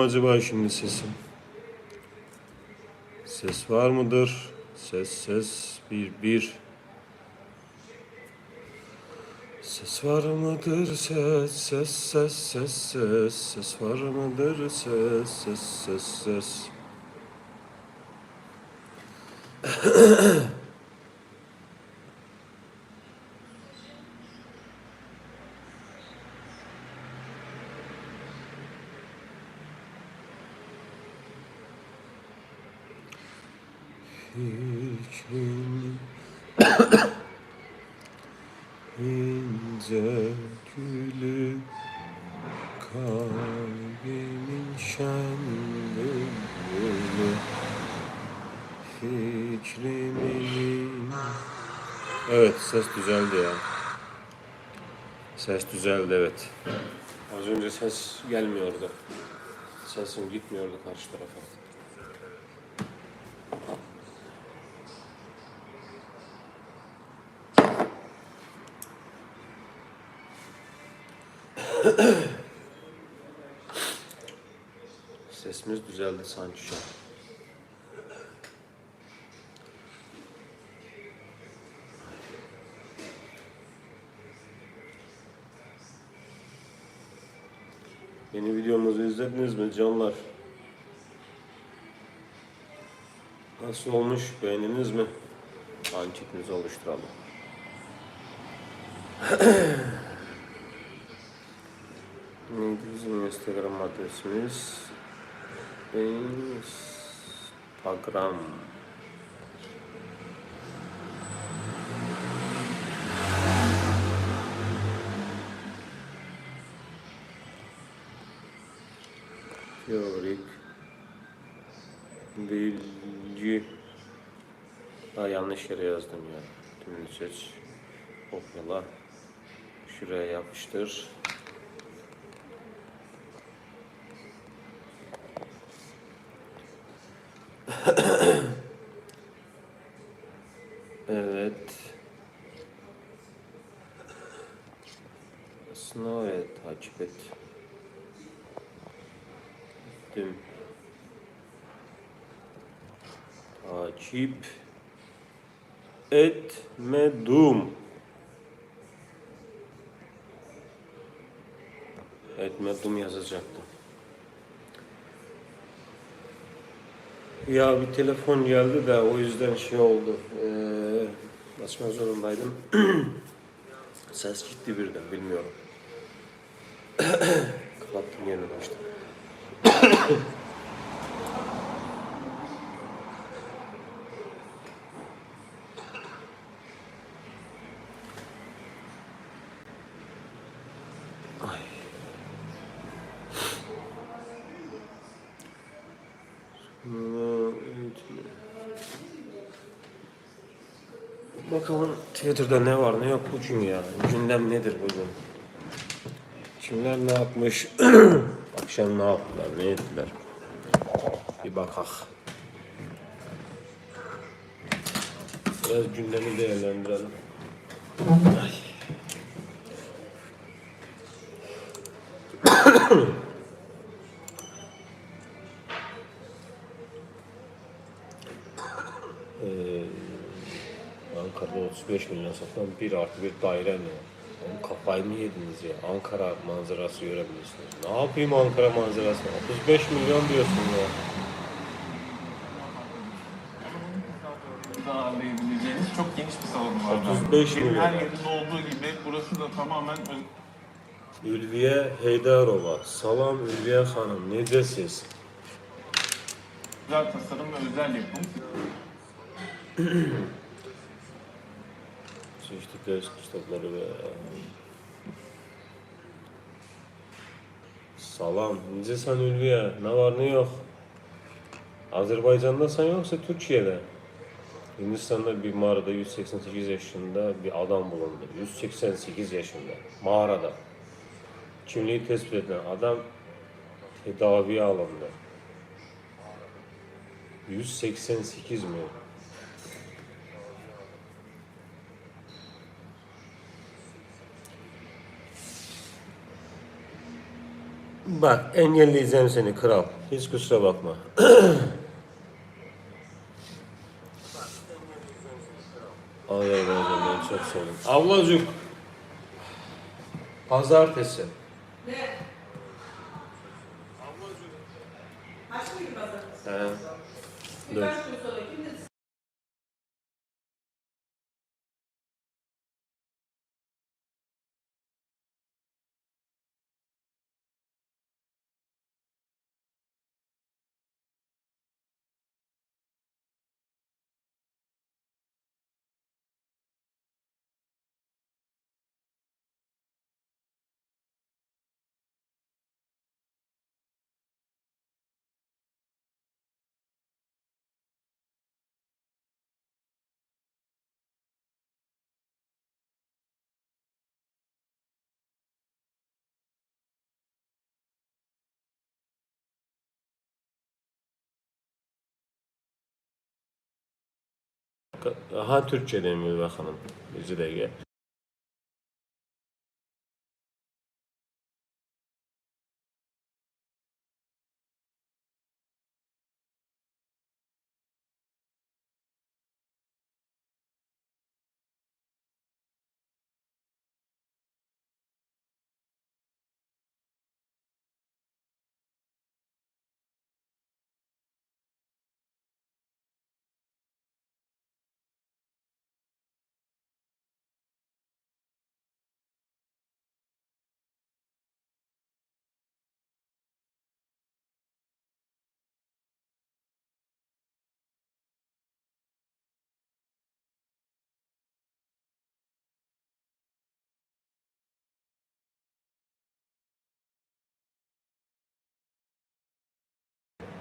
acaba şimdi sesim? Ses var mıdır? Ses ses bir bir. Ses var mıdır ses ses ses ses ses ses var mıdır ses ses ses ses. Fikrin ince gülü kalbimin şen bülbülü fikrimin Evet ses düzeldi ya. Ses düzeldi evet. Az önce ses gelmiyordu. Sesim gitmiyordu karşı tarafa. Sesimiz düzeldi sanki şu an. Yeni videomuzu izlediniz mi canlar? Nasıl olmuş? Beğendiniz mi? Anketimizi oluşturalım. Neydi bizim Instagram adresimiz? Instagram. Teorik bilgi Aa, yanlış yere yazdım ya. Tümünü seç. Kopyala. Şuraya yapıştır. Evet. Aslında evet takip et. Ettim. Takip etmedim. Etmedim yazacaktım. Ya bir telefon geldi de o yüzden şey oldu. Ee, açma zorundaydım. Ses gitti birden bilmiyorum. Kapattım yerine. Ay. Bakalım Twitter'da ne var ne yok bugün ya. Gündem nedir bugün? Kimler ne yapmış? Akşam ne yaptılar, ne ettiler? Bir bakak. Biraz gündemi değerlendirelim. Ay. Ee, Ankara'da 35 milyon satılan bir artı bir daire mi? Oğlum kafayı mı yediniz ya? Ankara manzarası görebilirsiniz. Ne yapayım Ankara manzarası? 35 milyon diyorsun ya. da ağırlayabileceğiniz çok geniş bir salon var. 35 Benim milyon. Her yerinde olduğu gibi burası da tamamen Ülviye Heydarova. Salam Ülviye Hanım. Necəsiz? özel tasarım ve özel yapım. Seçtik ders kitapları ve... Salam. Necəsən Ülviye? Ne var ne yok? Azerbaycan'dasan yoksa Türkiye'de? Hindistan'da bir mağarada 188 yaşında bir adam bulundu. 188 yaşında. Mağarada. Kimliği tespit edilen adam tedaviye alındı. 188 mi? Bak engelleyeceğim seni kral. Hiç kusura bakma. Ay ay ay çok sevdim. Ablacık. Pazartesi. Ha Türkçe demiyor bakalım. Bizi de gel.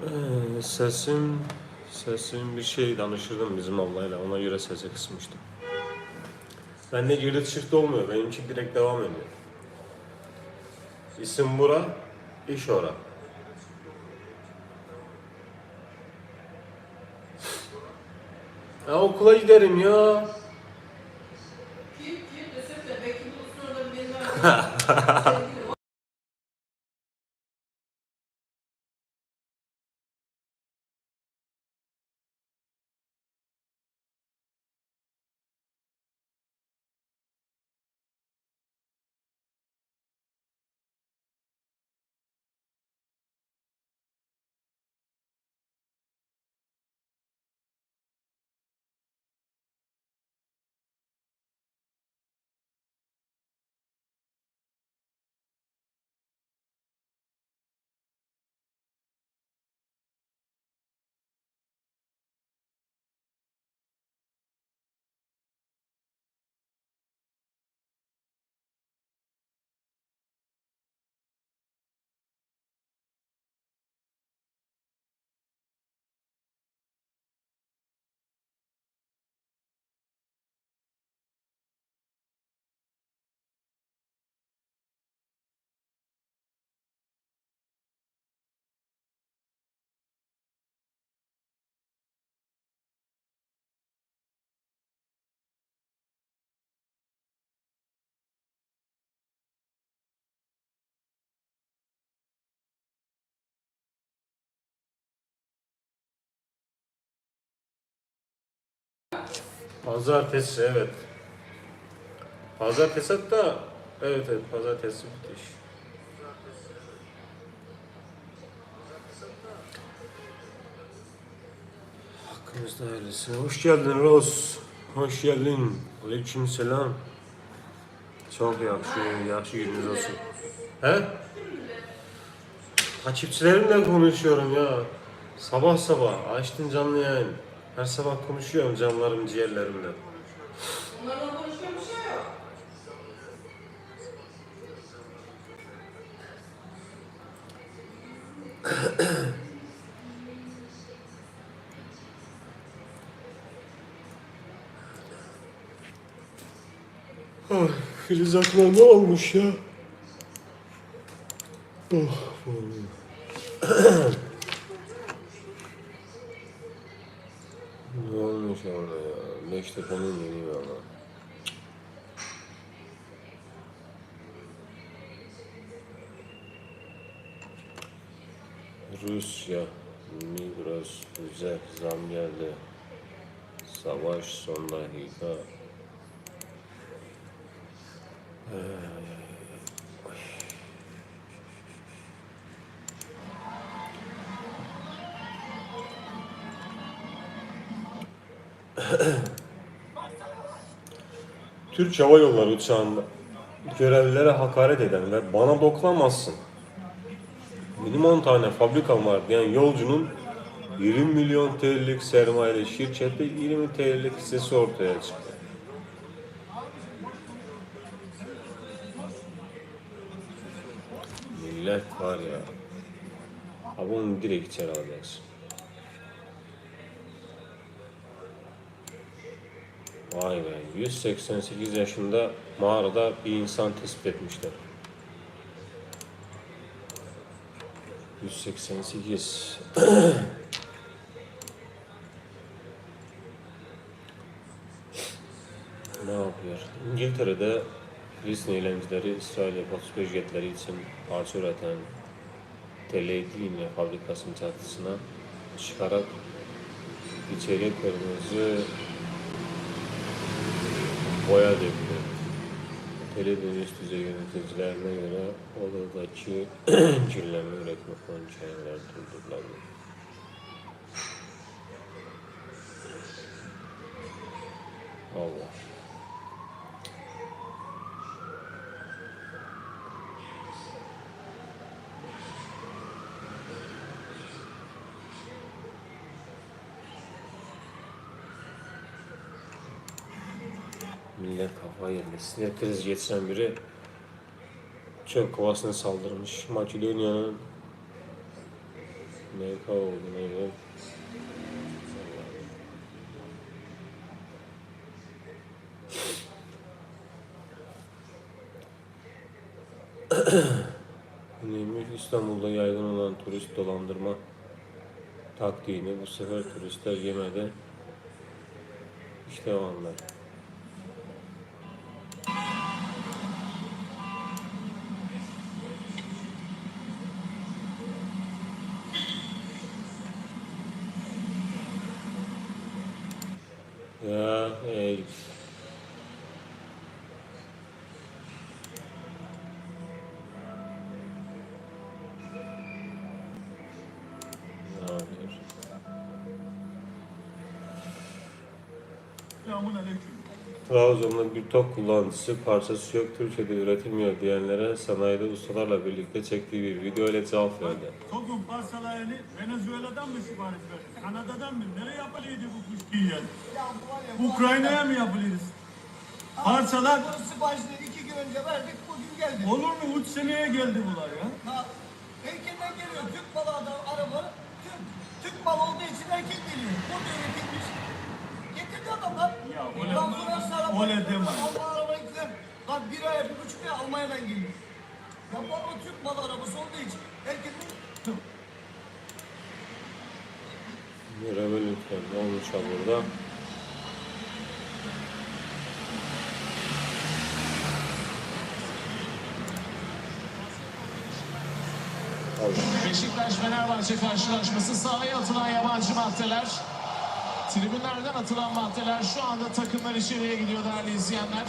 Ee, sesim sesim bir şey danışırdım bizim ablayla ona göre sesi kısmıştım. Bende girdi çıktı olmuyor benimki direkt devam ediyor. İsim bura, iş ora. Ya okula giderim ya. Kim kim desek de belki orada bir var. Pazartesi evet. Pazartesi hatta evet evet pazartesi bitiş. Hakkınızda hayırlısı. Hoş geldin Ros. Hoş geldin. Aleyküm selam. Çok yakşı, yakşı gününüz olsun. He? Takipçilerimle konuşuyorum ya. Sabah sabah açtın canlı yayın. Her sabah konuşuyorum canlarım ciğerlerimle. Onlarla konuşuyor bir şey yok. Ah, Filiz Aklar ne olmuş ya? Oh, vallahi. Ne olmuş orada ya? Beştepe'nin yeni valla. Rusya, Migros, bize zam geldi. Savaş son dakika. Ee, Türk Hava Yolları uçağında görevlilere hakaret eden ve bana dokunamazsın. Benim 10 tane fabrikam var diyen yolcunun 20 milyon TL'lik sermayeli şirkette 20 TL'lik hissesi ortaya çıktı. Millet var ya. Abi onu direkt içeri alacaksın. Vay be 188 yaşında mağarada bir insan tespit etmişler. 188 Ne yapıyor? İngiltere'de Filistin eğlenceleri İsrail F-35 jetleri için parça üreten Teledyne fabrikasının çatısına çıkarak içeriye kırmızı boya. Teledyne üst düzey yöneticilerine göre odadaki kirlenme üretme konçerler durduruldu. Allah. Millet kafayı yemiş. Sinir krizi geçiren biri çöp kovasına saldırmış. Makedonya'nın MK olduğuna göre Neymiş İstanbul'da yaygın olan turist dolandırma taktiğini bu sefer turistler yemede işte o Trabzon'da bir tok kullanıcısı parçası yok Türkiye'de üretilmiyor diyenlere sanayide ustalarla birlikte çektiği bir video ile cevap verdi. Tokum parçalarını Venezuela'dan mı sipariş verdin? Kanada'dan mı? Nereye yapılıydı bu kuşkiyi yani? Ukrayna'ya mı yapılıydı? Parçalar Bu siparişleri iki gün önce verdik, bugün geldi. olur mu? Üç seneye geldi bunlar ya. Ha, erkekten geliyor. Türk malı adam, araba. Türk, Türk malı olduğu için erkek geliyor. Bu da üretilmiş. Getirdi adamlar. Ya, öyle- deme. Alman araba gittiler. Lan bir ay, bir buçuk ay Almanya'dan geliyor. Ya bu araba Türk malı arabası olduğu için Merhaba lütfen ne olmuş ha burada? Allah. Beşiktaş-Fenerbahçe karşılaşması sahaya atılan yabancı maddeler. Tribünlerden atılan maddeler şu anda takımlar içeriye gidiyor değerli izleyenler.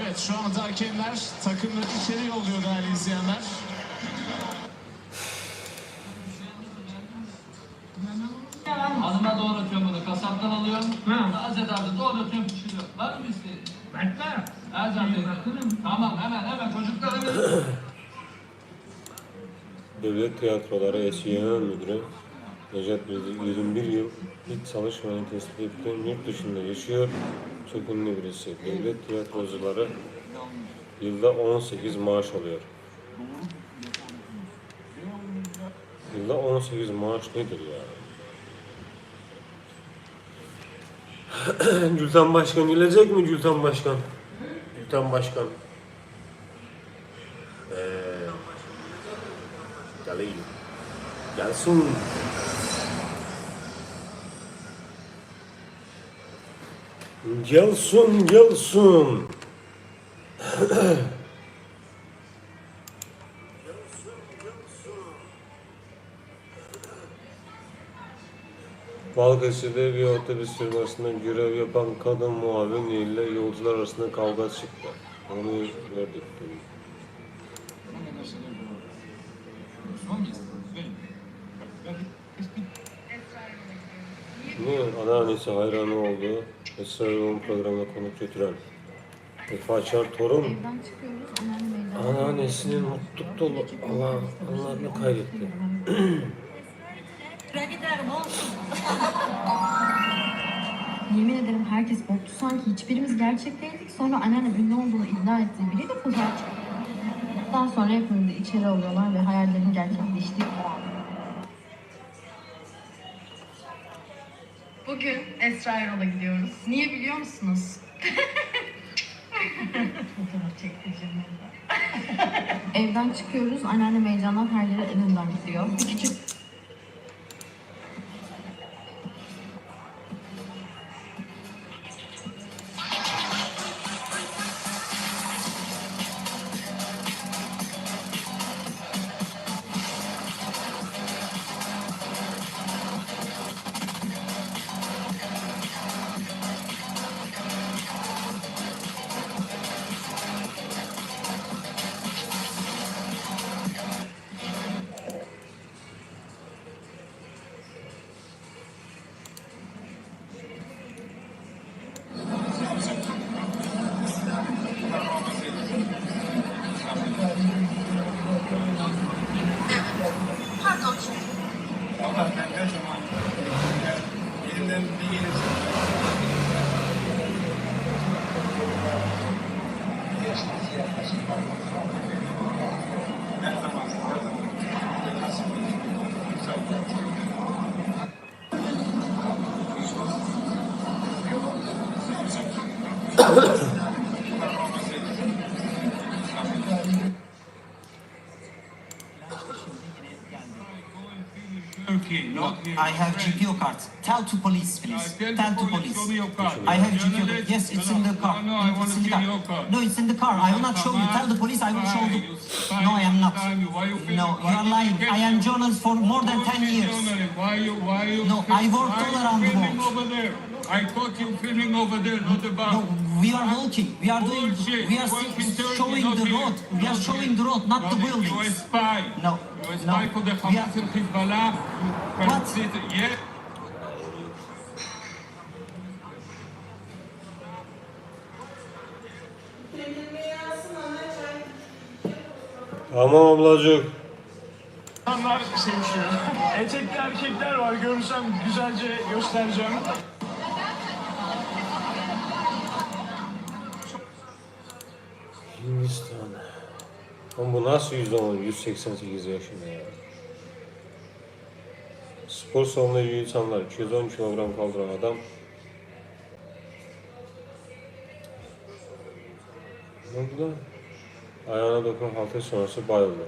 Evet şu anda hakemler takımları içeri yolluyor değerli izleyenler. Hanıma doğratıyorum bunu. Kasaptan alıyorum. Taze taze doğratıyorum pişiriyorum. Var mı isteğin? Bekle. Ercan Bey. Tamam hemen hemen çocuklara verin. Devlet Tiyatroları Eski Genel Müdürü Necat Bilgi 21 yıl hiç çalışmayan tespit ettiğim yurt dışında yaşıyor. Çok ünlü birisi. Devlet tiyatrocuları yılda 18 maaş alıyor. Yılda 18 maaş nedir ya? Gülten Başkan gelecek mi Gülten Başkan? Gülten Başkan. Ee, geleyim. Gelsin. Yılsın yılsın. Balıkesir'de bir otobüs firmasında görev yapan kadın muavin ile yolcular arasında kavga çıktı. Onu gördük. Ne? Anneannesi hayranı oldu. Esra programına konuk götüren. Efe Açar torun anneannesinin mutluluk dolu Allah anılarını kaydetti. Yemin ederim herkes korktu. Sanki hiçbirimiz gerçekteydik. Sonra anneannem ünlü olduğunu iddia ettiği biriyle fotoğraf çekti. Daha sonra hepimizi içeri alıyorlar ve hayallerin gerçekleştiği Esra Erol'a gidiyoruz. Niye biliyor musunuz? Fotoğraf çektireceğim Evden çıkıyoruz. Anneannem heyecandan her yere elinden gidiyor. Bir küçük Turkey, not here. I have GPO card. Tell to police, please. Tell Tell the to police, police. show me your card. I have GPO card. Journalist, Yes, it's in the car. No, no, I want It's to in the see car. your card. No, it's in the car. I will not show you. Tell the police I will show Why? the... You spy, No, I am not. spy me. Why you feel- No, why you are did lying. get I am you? journalist for more than 10 Who's the years. journalist? Why you, why you? No, I worked why all you around the filming world. over there. I caught you filming over there, not the bar. No, we are walking. We are doing... We are showing the road. We are showing the road, not the You are a buildings. spy. No, You are a no. spy for the We are- Hamas and Hezbollah. You What? Tamam ablacık. İnsanlar sevişiyor. Etekli erkekler var. Görürsem güzelce göstereceğim. Hindistan. Ama bu nasıl yüzde on? 188 yaşında ya. Spor salonunda iyi insanlar. 210 kilogram kaldıran adam. Ne oldu lan? Ayağına dokunan hafta sonrası bayıldı.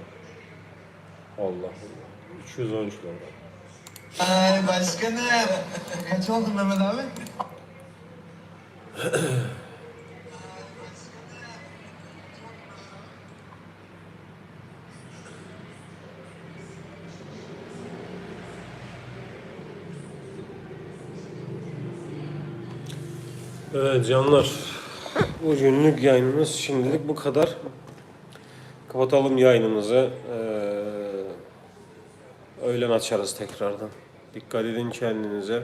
Allah Allah. 210 kilogram. Ay başkanım. Kaç oldun Mehmet abi? Evet canlar. Bugünlük yayınımız şimdilik bu kadar. Kapatalım yayınımızı. Ee, öğlen açarız tekrardan. Dikkat edin kendinize.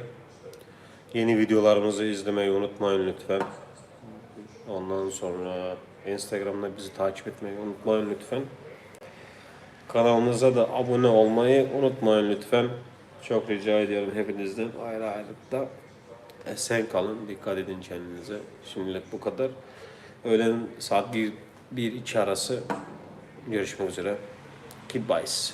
Yeni videolarımızı izlemeyi unutmayın lütfen. Ondan sonra Instagram'da bizi takip etmeyi unutmayın lütfen. Kanalımıza da abone olmayı unutmayın lütfen. Çok rica ediyorum hepinizden ayrı ayrı da esen kalın, dikkat edin kendinize. Şimdilik bu kadar. Öğlen saat 1-2 arası görüşmek üzere. Keep bice.